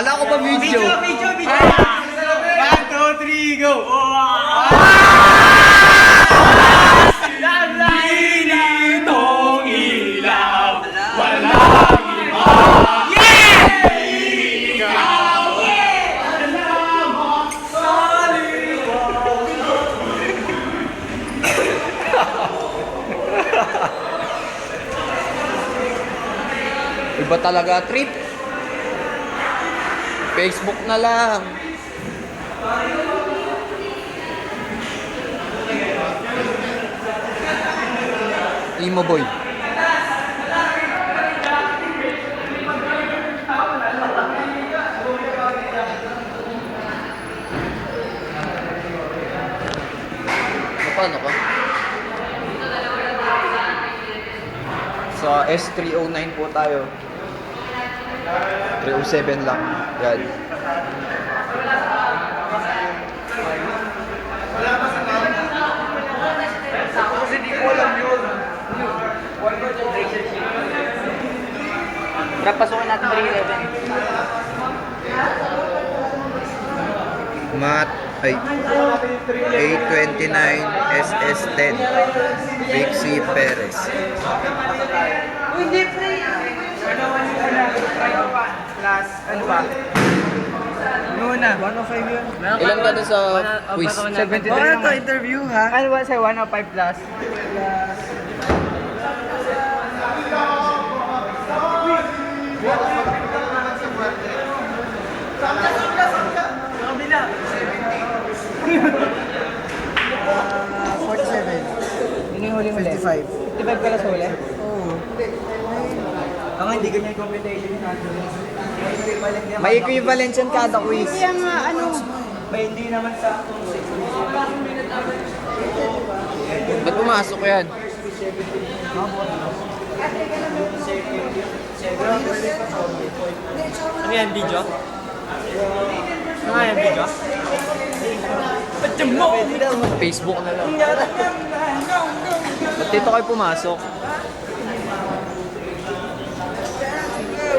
Kala ko ba video? video, video! One, two, three, go! Linitong ilaw, walang iba. Ikaw, alam mo, sa Iba talaga trip. Facebook na lang. Imo boy. Paano ka? Sa S309 po tayo. 307 lang. Yan. Tara, pasukin natin 311. Mat ay A29 SS10 Rixie Perez. Hindi, pre. Ano, ano, ano, Plus, ano ba? Muna. 105 yun. Ilan ka dun sa quiz? 73 oh, ito, interview ha? Ano ba sa 105 plus? Ah, 47. Yun yung huling huli. 55. 55 pala sa huli? Oo. Ang hindi ganyan competition yung. May equivalent yan kada quiz. Kaya nga, ano, May hindi naman sa Ba't pumasok yan? Ano yan, video? Ano nga yan, video? Ba't mo? Facebook na lang. Ba't dito kayo pumasok?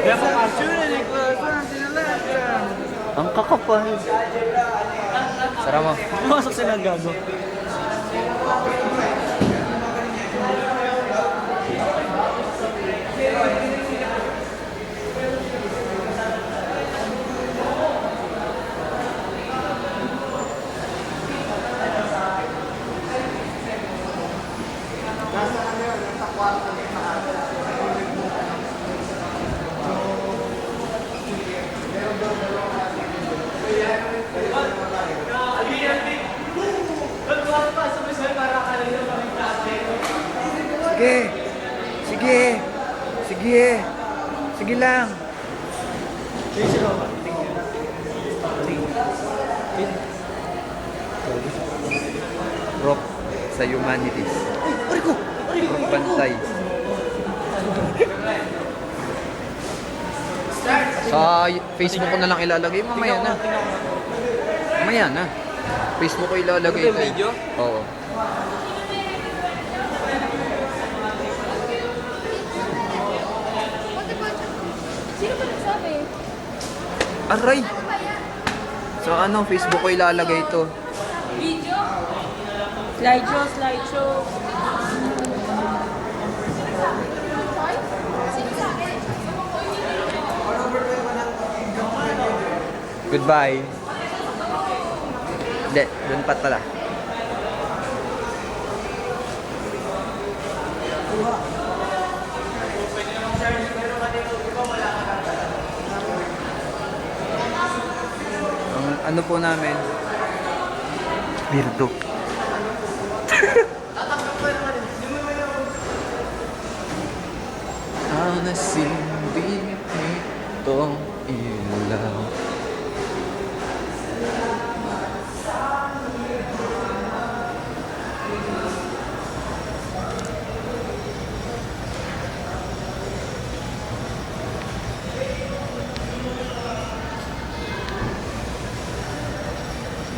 Kaya po nga, Ang kakapal. Sara mo. pumasok sila gago. Sige. Sige. Sige. Sige lang. Rock sa humanities. Rock bantay. Sa Facebook ko na lang ilalagay. Mamaya na. Mamaya na. Facebook ko ilalagay. Ito video? Oo. Aray! So ano, Facebook ko ilalagay ito. Video? Slideshow, slideshow. Goodbye. Hindi, doon pa pala. Ang ano po namin? Birdo. Ang nasilbi nitong ilaw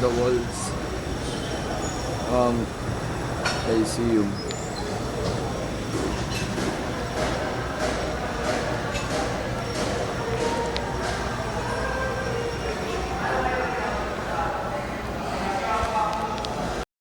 the walls. Um I see you